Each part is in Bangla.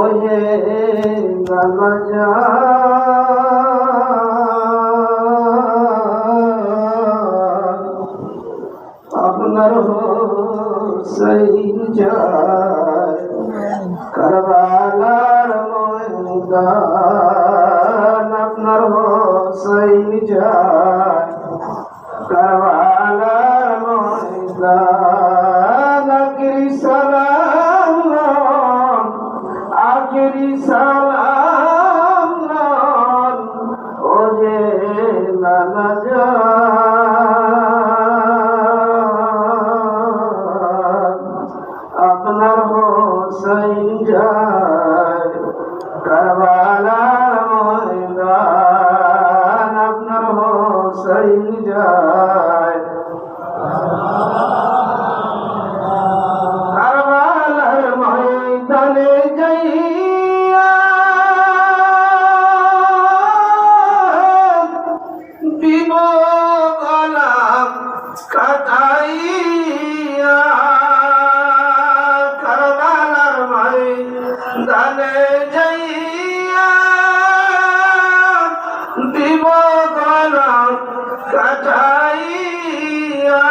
ওহে গানা আপনার হোসাইন যায় কারবালার ময়দান আপনার হোসাইন যায় কারবালার ময়দান সালাম ও যে নানা আপনার হোসাইন যায় কারবালার ময়দান। আপনার হোসাইন যায় কাটাইয়া কারবালার ময়দানে যাইয়া দিব গলা কাটাইয়া।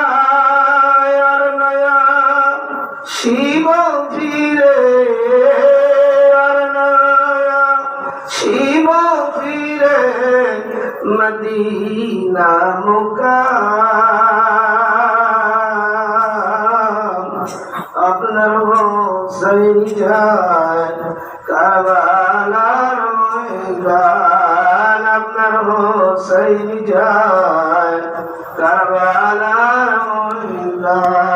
নয়া শিব ফিরে শিব ফিরে মদিনা মুকাম। আপনার হোসাইন যায় কাবালার ময়দান আপনার হোসাইন যায় কাবালার ময়দান